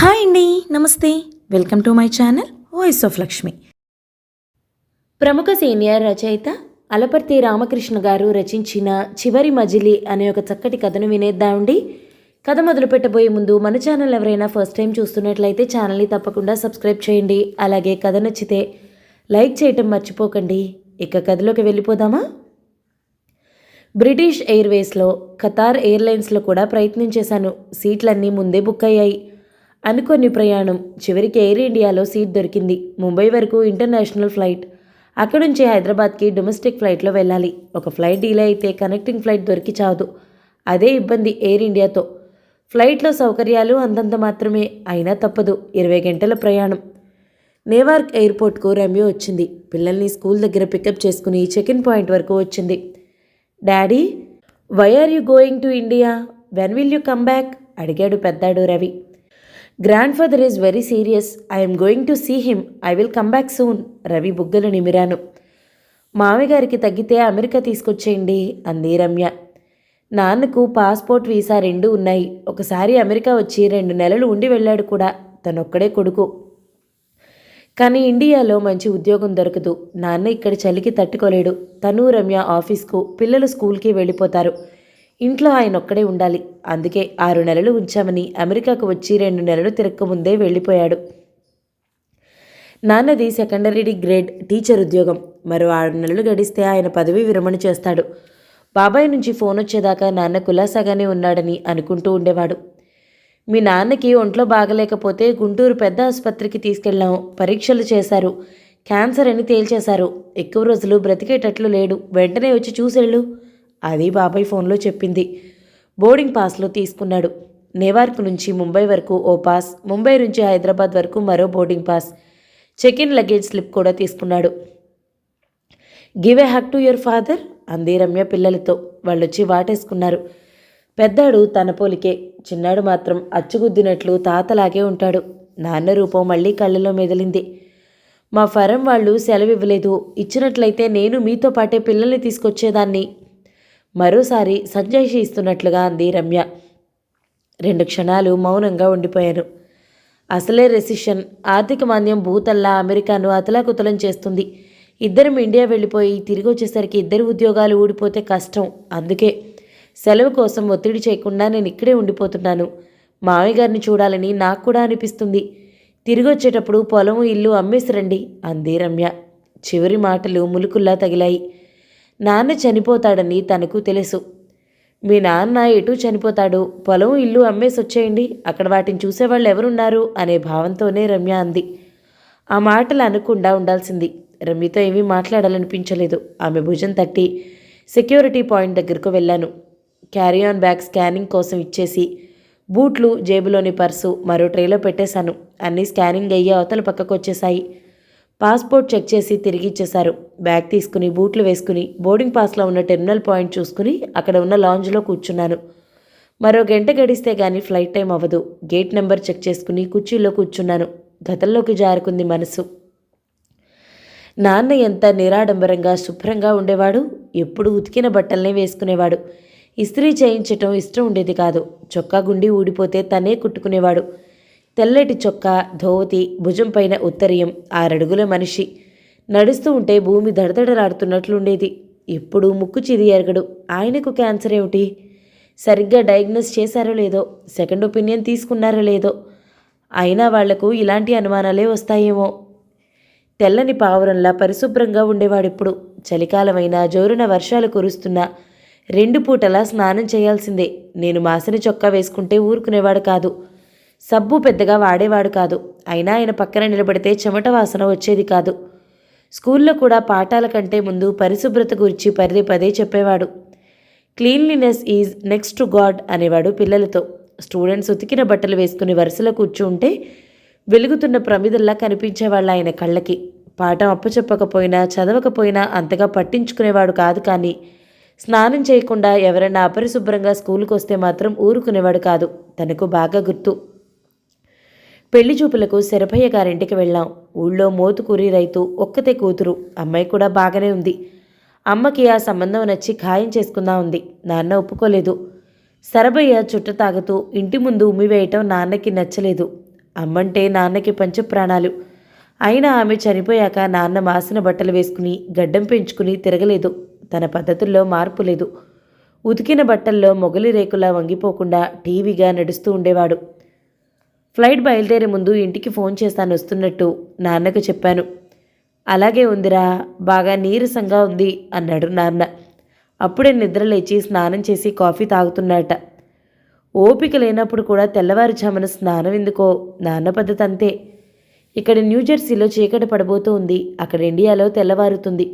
Hi అండి నమస్తే. Welcome to my channel voice of Lakshmi. ప్రముఖ సీనియర్ రచయిత అలపర్తి రామకృష్ణ గారు రచించిన చివరి మజిలీ అనే ఒక చక్కటి కథను వినేద్దామండి కథ మొదలు పెట్టబోయే ముందు మన ఛానల్ ఎవరైనా ఫస్ట్ టైం చూస్తున్నట్లయితే ఛానల్ని తప్పకుండా సబ్స్క్రైబ్ చేయండి. అలాగే కథ నచ్చితే లైక్ చేయటం మర్చిపోకండి. ఇక కథలోకి వెళ్ళిపోదామా? బ్రిటిష్ ఎయిర్వేస్లో ఖతార్ ఎయిర్లైన్స్లో కూడా ప్రయత్నం చేశాను. సీట్లన్నీ ముందే బుక్ అయ్యాయి. అనుకోని ప్రయాణం. చివరికి ఎయిర్ ఇండియాలో సీట్ దొరికింది. ముంబై వరకు ఇంటర్నేషనల్ ఫ్లైట్. అక్కడి నుంచి హైదరాబాద్కి డొమెస్టిక్ ఫ్లైట్లో వెళ్ళాలి. ఒక ఫ్లైట్ డీలే అయితే కనెక్టింగ్ ఫ్లైట్ దొరికి చాదు. అదే ఇబ్బంది ఎయిర్ ఇండియాతో ఫ్లైట్లో సౌకర్యాలు అంతంత మాత్రమే అయినా తప్పదు. ఇరవై గంటల ప్రయాణం. నేవార్క్ ఎయిర్పోర్ట్కు రమ్య వచ్చింది. పిల్లల్ని స్కూల్ దగ్గర పికప్ చేసుకుని చెక్ ఇన్ పాయింట్ వరకు వచ్చింది. Daddy why are you going to India when will you come back అడిగాడు పెద్దాడు Ravi. Grandfather is very serious I'm going to see him I will come back soon Ravi బుగ్గలు నిమిరాను. మామగారికి తగ్గితే America తీసుకొచ్చేయండి అంది రమ్య. నాన్నకు passport visa రెండు ఉన్నాయి. ఒకసారి అమెరికా వచ్చి రెండు నెలలు ఉండి వెళ్ళాడు కూడా. తనొక్కడే కొడుకు. కానీ ఇండియాలో మంచి ఉద్యోగం దొరకదు. నాన్న ఇక్కడ చలికి తట్టుకోలేడు. తను రమ్య ఆఫీస్కు పిల్లలు స్కూల్కి వెళ్ళిపోతారు. ఇంట్లో ఆయన ఒక్కడే ఉండాలి. అందుకే ఆరు నెలలు ఉంచామని అమెరికాకు వచ్చి రెండు నెలలు తిరక్కముందే వెళ్ళిపోయాడు. నాన్నది సెకండరీ గ్రేడ్ టీచర్ ఉద్యోగం. మరో ఆరు నెలలు గడిస్తే ఆయన పదవి విరమణ చేస్తాడు. బాబాయ్ నుంచి ఫోన్ వచ్చేదాకా నాన్న కులాసాగానే ఉన్నాడని అనుకుంటూ ఉండేవాడు. మీ నాన్నకి ఒంట్లో బాగలేకపోతే గుంటూరు పెద్ద ఆసుపత్రికి తీసుకెళ్ళాం. పరీక్షలు చేశారు. క్యాన్సర్ అని తేల్చేశారు. ఎక్కువ రోజులు బ్రతికేటట్లు లేడు. వెంటనే వచ్చి చూసేళ్ళు. అది బాబాయ్ ఫోన్లో చెప్పింది. బోర్డింగ్ పాస్లో తీసుకున్నాడు. నెవార్క్ నుంచి ముంబై వరకు ఓ పాస్ ముంబై నుంచి హైదరాబాద్ వరకు మరో boarding pass. Check in luggage slip కూడా తీసుకున్నాడు. Give a hug to your father అంది రమ్య పిల్లలతో. వాళ్ళొచ్చి వాటేసుకున్నారు. పెద్దాడు తన పోలికే చిన్నాడు మాత్రం అచ్చుగుద్దినట్లు తాతలాగే ఉంటాడు. నాన్న రూపం మళ్ళీ కళ్ళలో మెదిలింది. మా ఫరం వాళ్ళు సెలవు ఇవ్వలేదు ఇచ్చినట్లయితే నేను మీతో పాటే పిల్లల్ని తీసుకొచ్చేదాన్ని. మరోసారి సంజయ్షి ఇస్తున్నట్లుగా అంది రమ్య. రెండు క్షణాలు మౌనంగా ఉండిపోయాను. అసలే రెసిషన్. ఆర్థిక మాంద్యం భూతల్లా అమెరికాను అతలాకుతలం చేస్తుంది. ఇద్దరం ఇండియా వెళ్ళిపోయి తిరిగి వచ్చేసరికి ఇద్దరు ఉద్యోగాలు ఊడిపోతే కష్టం. అందుకే సెలవు కోసం ఒత్తిడి చేయకుండా నేను ఇక్కడే ఉండిపోతున్నాను. మామయ్య గారిని చూడాలని నాకు కూడా అనిపిస్తుంది. తిరిగి వచ్చేటప్పుడు పొలం ఇల్లు అమ్మేసి రండి అంది రమ్య. చివరి మాటలు ములుకుల్లా తగిలాయి. నాన్న చనిపోతాడని తనకు తెలుసు. మీ నాన్న ఎటు చనిపోతాడు? పొలం ఇల్లు అమ్మేసి వచ్చేయండి అక్కడ వాటిని చూసేవాళ్ళు ఎవరున్నారు? అనే భావంతోనే రమ్య అంది. ఆ మాటలు అనకుండా ఉండాల్సింది. రమ్యతో ఏమీ మాట్లాడాలనిపించలేదు. ఆమె భుజం తట్టి సెక్యూరిటీ పాయింట్ దగ్గరకు వెళ్ళాను. క్యారీ ఆన్ బ్యాగ్ స్కానింగ్ కోసం ఇచ్చేసి బూట్లు జేబులోని పర్సు మరో ట్రేలో పెట్టేశాను. అన్నీ స్కానింగ్ అయ్యి అవతల పక్కకు వచ్చేశాయి పాస్పోర్ట్ చెక్ చేసి తిరిగి ఇచ్చేశారు. బ్యాగ్ తీసుకుని బూట్లు వేసుకుని బోర్డింగ్ పాస్లో ఉన్న టెర్మినల్ పాయింట్ చూసుకుని అక్కడ ఉన్న లాంజ్లో కూర్చున్నాను. మరో గంట గడిస్తే కానీ ఫ్లైట్ టైం అవ్వదు. గేట్ నెంబర్ చెక్ చేసుకుని కుర్చీలో కూర్చున్నాను. గతంలోకి జారుకుంది మనసు. నాన్న ఎంత నిరాడంబరంగా శుభ్రంగా ఉండేవాడు. ఎప్పుడు ఉతికిన బట్టల్నే వేసుకునేవాడు. ఇస్త్రీ చేయించటం ఇష్టం ఉండేది కాదు. చొక్కా గుండి ఊడిపోతే తనే కుట్టుకునేవాడు. తెల్లటి చొక్కా ధోవతి భుజంపైన ఉత్తరీయం ఆరడుగుల మనిషి. నడుస్తూ ఉంటే భూమి దడదడలాడుతున్నట్లుండేది. ఎప్పుడు ముక్కు చిది ఎరగడు. ఆయనకు క్యాన్సర్ ఏమిటి? సరిగ్గా డయాగ్నోస్ చేశారో లేదో సెకండ్ ఒపీనియన్ తీసుకున్నారో లేదో అయినా వాళ్ళకు ఇలాంటి అనుమానాలే వస్తాయేమో. తెల్లని పావురంలా పరిశుభ్రంగా ఉండేవాడిప్పుడు. చలికాలమైనా జోరున వర్షాలు కురుస్తున్నా రెండు పూటలా స్నానం చేయాల్సిందే. నేను మాసిన చొక్కా వేసుకుంటే ఊరుకునేవాడు కాదు. సబ్బు పెద్దగా వాడేవాడు కాదు. అయినా ఆయన పక్కన నిలబడితే చెమట వాసన వచ్చేది కాదు. స్కూల్లో కూడా పాఠాల కంటే ముందు పరిశుభ్రత గురించి పదే పదే చెప్పేవాడు. Cleanliness is next to God అనేవాడు పిల్లలతో. స్టూడెంట్స్ ఉతికిన బట్టలు వేసుకుని వరుసలో కూర్చుంటే వెలుగుతున్న ప్రమిదల్లా కనిపించేవాళ్ళు ఆయన కళ్ళకి. పాఠం అప్పచెప్పకపోయినా చదవకపోయినా అంతగా పట్టించుకునేవాడు కాదు కానీ స్నానం చేయకుండా ఎవరైనా అపరిశుభ్రంగా స్కూల్కి వస్తే మాత్రం ఊరుకునేవాడు కాదు. తనకు బాగా గుర్తు. పెళ్ళి చూపులకు శరభయ్య గారింటికి వెళ్ళాం. ఊళ్ళో మోతుకూరి రైతు ఒక్కతే కూతురు. అమ్మాయి కూడా బాగానే ఉంది. అమ్మకి ఆ సంబంధం నచ్చి ఖాయం చేసుకుందా ఉంది. నాన్న ఒప్పుకోలేదు. శరభయ్య చుట్ట తాగుతూ ఇంటి ముందు ఉమ్మివేయటం నాన్నకి నచ్చలేదు. అమ్మంటే నాన్నకి పంచప్రాణాలు. అయినా ఆమె చనిపోయాక నాన్న మాసిన బట్టలు వేసుకుని గడ్డం పెంచుకుని తిరగలేదు. తన పద్ధతుల్లో మార్పు లేదు. ఉతికిన బట్టల్లో మొగలి రేకులా వంగిపోకుండా టీవీగా నడుస్తూ ఉండేవాడు. ఫ్లైట్ బయలుదేరే ముందు ఇంటికి ఫోన్ చేస్తాను వస్తున్నట్టు నాన్నకు చెప్పాను. అలాగే ఉందిరా బాగా నీరసంగా ఉంది అన్నాడు నాన్న. అప్పుడే నిద్ర లేచి స్నానం చేసి కాఫీ తాగుతున్నాట ఓపిక లేనప్పుడు కూడా తెల్లవారుజామున స్నానం ఎందుకో నాన్న పద్ధతి అంతే. ఇక్కడ న్యూజెర్సీలో చీకటి పడబోతూ ఉంది అక్కడ ఇండియాలో తెల్లవారుతుంది.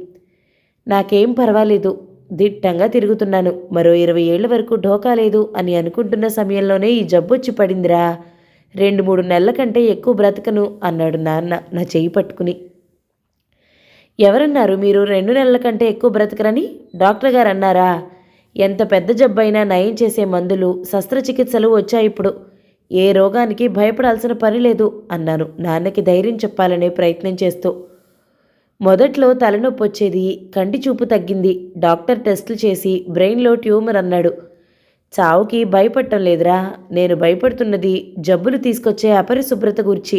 నాకేం పర్వాలేదు దిట్టంగా తిరుగుతున్నాను. మరో ఇరవై ఏళ్ళ వరకు ఢోకా లేదు అని అనుకుంటున్న సమయంలోనే ఈ జబ్బు వచ్చి పడిందిరా. రెండు మూడు నెలల కంటే ఎక్కువ బ్రతకను అన్నాడు నాన్న నా చేయి పట్టుకుని. ఎవరన్నారు మీరు రెండు నెలల కంటే ఎక్కువ బ్రతకరని? డాక్టర్ గారు అన్నారా? ఎంత పెద్ద జబ్బైనా నయం చేసే మందులు శస్త్రచికిత్సలు వచ్చాయి ఇప్పుడు. ఏ రోగానికి భయపడాల్సిన పని లేదు అన్నాను నాన్నకి ధైర్యం చెప్పాలనే ప్రయత్నం చేస్తూ. మొదట్లో తలనొప్పి వచ్చేది కంటి చూపు తగ్గింది డాక్టర్ టెస్టులు చేసి బ్రెయిన్లో ట్యూమర్ అన్నాడు. చావుకి భయపడటం లేదురా. నేను భయపడుతున్నది జబ్బులు తీసుకొచ్చే అపరిశుభ్రత గురించి.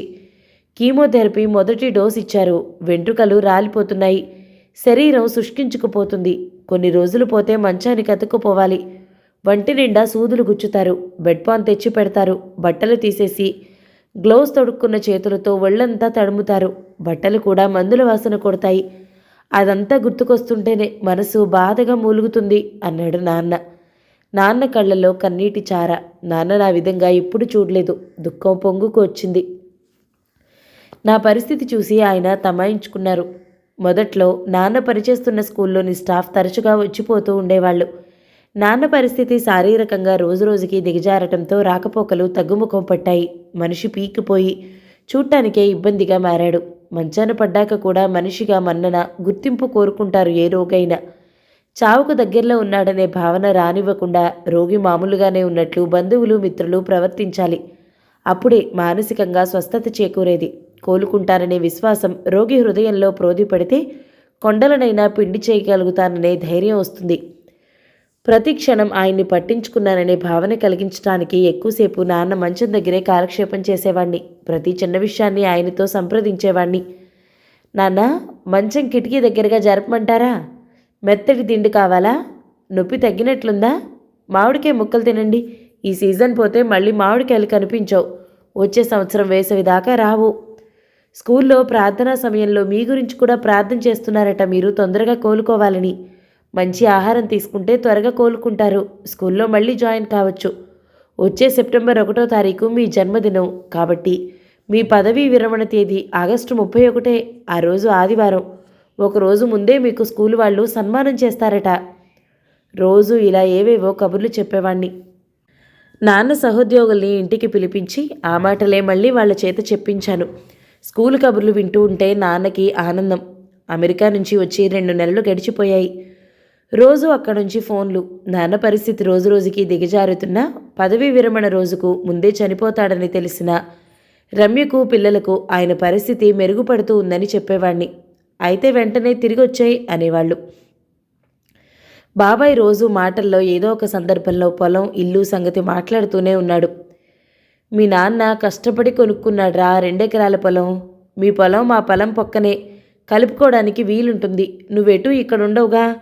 కీమోథెరపీ మొదటి డోస్ ఇచ్చారు. వెంట్రుకలు రాలిపోతున్నాయి. శరీరం శుష్కించుకుపోతుంది. కొన్ని రోజులు పోతే మంచానికి అతుక్కుపోవాలి వంటి నిండా సూదులు గుచ్చుతారు. బెడ్ పాన్ తెచ్చి పెడతారు. బట్టలు తీసేసి గ్లోవ్స్ తొడుక్కున్న చేతులతో ఒళ్ళంతా తడుముతారు. బట్టలు కూడా మందుల వాసన కొడతాయి. అదంతా గుర్తుకొస్తుంటేనే మనసు బాధగా మూలుగుతుంది అన్నాడు నాన్న. నాన్న కళ్ళలో కన్నీటి చార. నాన్న నా విధంగా ఎప్పుడు చూడలేదు. దుఃఖం పొంగుకు వచ్చింది. నా పరిస్థితి చూసి ఆయన తమాయించుకున్నారు. మొదట్లో నాన్న పనిచేస్తున్న స్కూల్లోని స్టాఫ్ తరచుగా వచ్చిపోతూ ఉండేవాళ్ళు. నాన్న పరిస్థితి శారీరకంగా రోజురోజుకి దిగజారటంతో రాకపోకలు తగ్గుముఖం పట్టాయి. మనిషి పీకిపోయి చూడటానికే ఇబ్బందిగా మారాడు. మంచాన పడ్డాక కూడా మనిషిగా మన్నన గుర్తింపు కోరుకుంటారు ఏ రోగైనా. చావుకు దగ్గరలో ఉన్నాడనే భావన రానివ్వకుండా రోగి మామూలుగానే ఉన్నట్లు బంధువులు మిత్రులు ప్రవర్తించాలి. అప్పుడే మానసికంగా స్వస్థత చేకూరేది. కోలుకుంటాననే విశ్వాసం రోగి హృదయంలో ప్రోధిపడితే కొండలనైనా పిండి చేయగలుగుతాననే ధైర్యం వస్తుంది. ప్రతి క్షణం ఆయన్ని పట్టించుకున్నాననే భావన కలిగించడానికి ఎక్కువసేపు నాన్న మంచం దగ్గరే కాలక్షేపం చేసేవాణ్ణి. ప్రతి చిన్న విషయాన్ని ఆయనతో సంప్రదించేవాణ్ణి. నాన్న మంచం కిటికీ దగ్గరగా జరపమంటారా? మెత్తటి తిండి కావాలా? నొప్పి తగ్గినట్లుందా? మామిడికాయ ముక్కలు తినండి. ఈ సీజన్ పోతే మళ్ళీ మామిడికాయలు కనిపించవు. వచ్చే సంవత్సరం వేసవి దాకా రావు. స్కూల్లో ప్రార్థనా సమయంలో మీ గురించి కూడా ప్రార్థన చేస్తున్నారట మీరు తొందరగా కోలుకోవాలని. మంచి ఆహారం తీసుకుంటే త్వరగా కోలుకుంటారు. స్కూల్లో మళ్ళీ జాయిన్ కావచ్చు. వచ్చే సెప్టెంబర్ ఒకటో తారీఖు మీ జన్మదినం. కాబట్టి మీ పదవీ విరమణ తేదీ ఆగస్టు ముప్పై ఒకటే ఆ రోజు ఆదివారం. ఒకరోజు ముందే మీకు స్కూల్ వాళ్ళు సన్మానం చేస్తారట. రోజు ఇలా ఏవేవో కబుర్లు చెప్పేవాణ్ణి. నాన్న సహోద్యోగుల్ని ఇంటికి పిలిపించి ఆ మాటలే మళ్ళీ వాళ్ళ చేత చెప్పించాను. స్కూల్ కబుర్లు వింటూ ఉంటే నాన్నకి ఆనందం. అమెరికా నుంచి వచ్చి రెండు నెలలు గడిచిపోయాయి. రోజు అక్కడి నుంచి ఫోన్లు. నాన్న పరిస్థితి రోజు రోజుకి దిగజారుతున్నా పదవీ విరమణ రోజుకు ముందే చనిపోతాడని తెలిసిన రమ్యకు పిల్లలకు ఆయన పరిస్థితి మెరుగుపడుతూ ఉందని చెప్పేవాణ్ణి. అయితే వెంటనే తిరిగి వచ్చాయి అనేవాళ్ళు. బాబాయ్ రోజు మాటల్లో ఏదో ఒక సందర్భంలో పొలం ఇల్లు సంగతి మాట్లాడుతూనే ఉన్నాడు. మీ నాన్న కష్టపడి కొనుక్కున్నాడ్రా రెండెకరాల పొలం. మీ పొలం మా పొలం పక్కనే. కలుపుకోవడానికి వీలుంటుంది. నువ్వెటు ఇక్కడ ఉండవుగా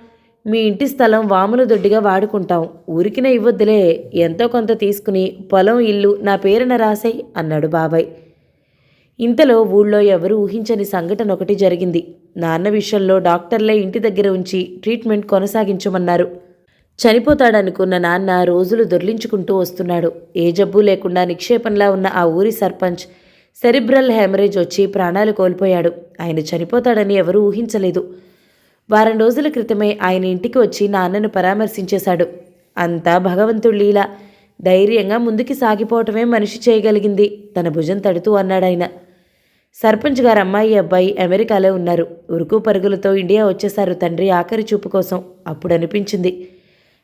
మీ ఇంటి స్థలం వాముల దొడ్డిగా వాడుకుంటాం. ఊరికినే ఇవ్వద్దులే. ఎంతో కొంత తీసుకుని పొలం ఇల్లు నా పేరున రాసాయి అన్నాడు బాబాయ్. ఇంతలో ఊళ్ళో ఎవరు ఊహించని సంఘటన ఒకటి జరిగింది. నాన్న విషయంలో డాక్టర్లే ఇంటి దగ్గర ఉంచి ట్రీట్మెంట్ కొనసాగించమన్నారు. చనిపోతాడనుకున్న నాన్న రోజులు దొర్లించుకుంటూ వస్తున్నాడు. ఏ జబ్బు లేకుండా నిక్షేపంలా ఉన్న ఆ ఊరి సర్పంచ్ సెరిబ్రల్ హెమరేజ్ వచ్చి ప్రాణాలు కోల్పోయాడు. ఆయన చనిపోతాడని ఎవరూ ఊహించలేదు. వారం రోజుల క్రితమే ఆయన ఇంటికి వచ్చి నాన్నను పరామర్శించేశాడు. అంతా భగవంతుడి లీల. ధైర్యంగా ముందుకి సాగిపోవటమే మనిషి చేయగలిగింది. తన భుజం తడుతూ అన్నాడాయన. సర్పంచ్ గారు అమ్మాయి అబ్బాయి అమెరికాలో ఉన్నారు. ఉరుకు పరుగులతో ఇండియా వచ్చేశారు తండ్రి ఆఖరి చూపు కోసం. అప్పుడు అనిపించింది.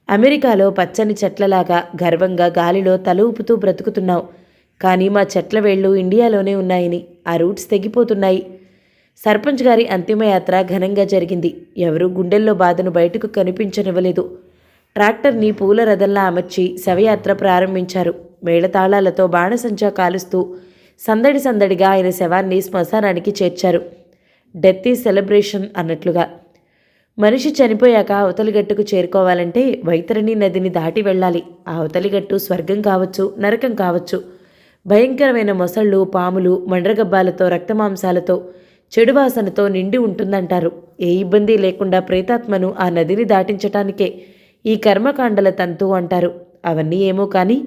అమెరికాలో పచ్చని చెట్లలాగా గర్వంగా గాలిలో తల ఊపుతూ బ్రతుకుతున్నావు. కానీ మా చెట్ల వేళ్ళు ఇండియాలోనే ఉన్నాయని ఆ రూట్స్ తెగిపోతున్నాయి. సర్పంచ్ గారి అంతిమయాత్ర ఘనంగా జరిగింది. ఎవరూ గుండెల్లో బాధను బయటకు కనిపించనివ్వలేదు. ట్రాక్టర్ని పూల రథంలా అమర్చి శవయాత్ర ప్రారంభించారు. మేళతాళాలతో బాణసంచా కాలుస్తూ సందడి సందడిగా ఆయన శవాన్ని శ్మశానానికి చేర్చారు. డెత్ ఈ సెలబ్రేషన్ అన్నట్లుగా. మనిషి చనిపోయాక అవతలిగట్టుకు చేరుకోవాలంటే వైతరణి నదిని దాటి వెళ్ళాలి. ఆ అవతలిగట్టు స్వర్గం కావచ్చు నరకం కావచ్చు. భయంకరమైన మొసళ్ళు పాములు మండ్రగబ్బాలతో రక్తమాంసాలతో చెడు వాసనతో నిండి ఉంటుందంటారు. ఏ ఇబ్బంది లేకుండా ప్రేతాత్మను ఆ నదిని దాటించటానికే ఈ కర్మకాండల తంతు అంటారు. అవన్నీ ఏమో కానీ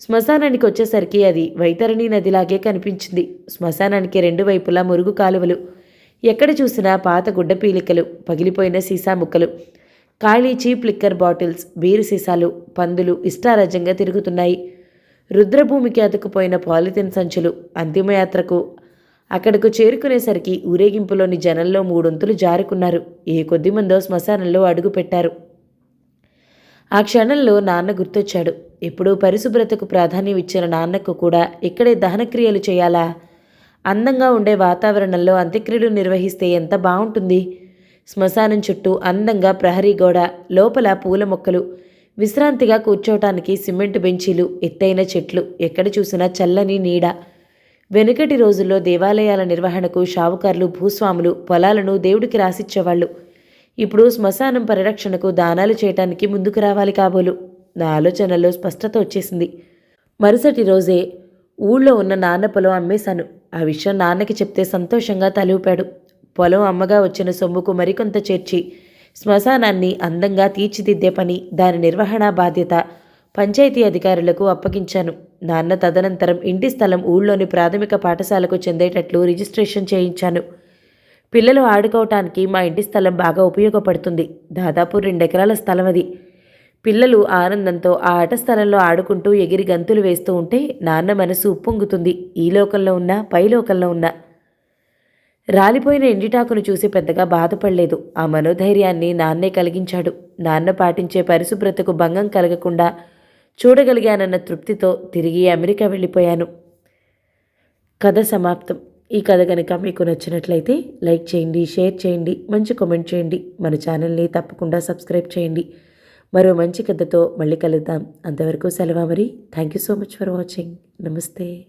శ్మశానానికి వచ్చేసరికి అది వైతరణి నదిలాగే కనిపించింది. శ్మశానానికి రెండు వైపులా మురుగు కాలువలు. ఎక్కడ చూసినా పాత గుడ్డ పీలికలు పగిలిపోయిన సీసా ముక్కలు. ఖాళీ చీప్ లిక్కర్ బాటిల్స్ బీరు సీసాలు పందులు ఇష్టారాజ్యంగా తిరుగుతున్నాయి. రుద్రభూమికి అతుకుపోయిన పాలిథిన్ సంచులు అంతిమయాత్రకు అక్కడకు చేరుకునేసరికి ఊరేగింపులోని జనంలో మూడొంతులు జారుకున్నారు. ఏ కొద్ది మందో శ్మశానంలో అడుగు పెట్టారు. ఆ క్షణంలో నాన్న గుర్తొచ్చాడు. ఎప్పుడూ పరిశుభ్రతకు ప్రాధాన్యం ఇచ్చిన నాన్నకు కూడా ఇక్కడే దహనక్రియలు చేయాలా? అందంగా ఉండే వాతావరణంలో అంత్యక్రియలు నిర్వహిస్తే ఎంత బాగుంటుంది శ్మశానం చుట్టూ అందంగా ప్రహరీ గోడ లోపల పూల మొక్కలు విశ్రాంతిగా కూర్చోవటానికి సిమెంట్ బెంచీలు ఎత్తైన చెట్లు ఎక్కడ చూసినా చల్లని నీడ. వెనుకటి రోజుల్లో దేవాలయాల నిర్వహణకు షావుకారులు భూస్వాములు పొలాలను దేవుడికి రాసిచ్చేవాళ్ళు. ఇప్పుడు శ్మశానం పరిరక్షణకు దానాలు చేయటానికి ముందుకు రావాలి కాబోలు. నా ఆలోచనలో స్పష్టత వచ్చేసింది. మరుసటి రోజే ఊళ్ళో ఉన్న నాన్న పొలం అమ్మేశాను. ఆ విషయం నాన్నకి చెప్తే సంతోషంగా తలూపాడు. పొలం అమ్మగా వచ్చిన సొమ్ముకు మరికొంత చేర్చి శ్మశానాన్ని అందంగా తీర్చిదిద్దే పని దాని నిర్వహణ బాధ్యత పంచాయతీ అధికారులకు అప్పగించాను. నాన్న తదనంతరం ఇంటి స్థలం ఊళ్ళోని ప్రాథమిక పాఠశాలకు చెందేటట్లు రిజిస్ట్రేషన్ చేయించాను. పిల్లలు ఆడుకోవటానికి మా ఇంటి స్థలం బాగా ఉపయోగపడుతుంది. దాదాపు రెండెకరాల స్థలం అది. పిల్లలు ఆనందంతో ఆ ఆట స్థలంలో ఆడుకుంటూ ఎగిరి గంతులు వేస్తూ ఉంటే నాన్న మనసు ఉప్పొంగుతుంది. ఈ లోకంలో ఉన్నా పై లోకంలో ఉన్నా. రాలిపోయిన ఎండిటాకును చూసి పెద్దగా బాధపడలేదు. ఆ మనోధైర్యాన్ని నాన్నే కలిగించాడు. నాన్న పాటించే పరిశుభ్రతకు భంగం కలగకుండా చూడగలిగానన్న తృప్తితో తిరిగి అమెరికా వెళ్ళిపోయాను. కథ సమాప్తం. ఈ కథ కనుక మీకు నచ్చినట్లయితే లైక్ చేయండి షేర్ చేయండి మంచి కామెంట్ చేయండి. మన ఛానల్ని తప్పకుండా సబ్స్క్రైబ్ చేయండి. మరో మంచి కథతో మళ్ళీ కలుద్దాం. అంతవరకు సెలవు మరి thank you so much for watching నమస్తే.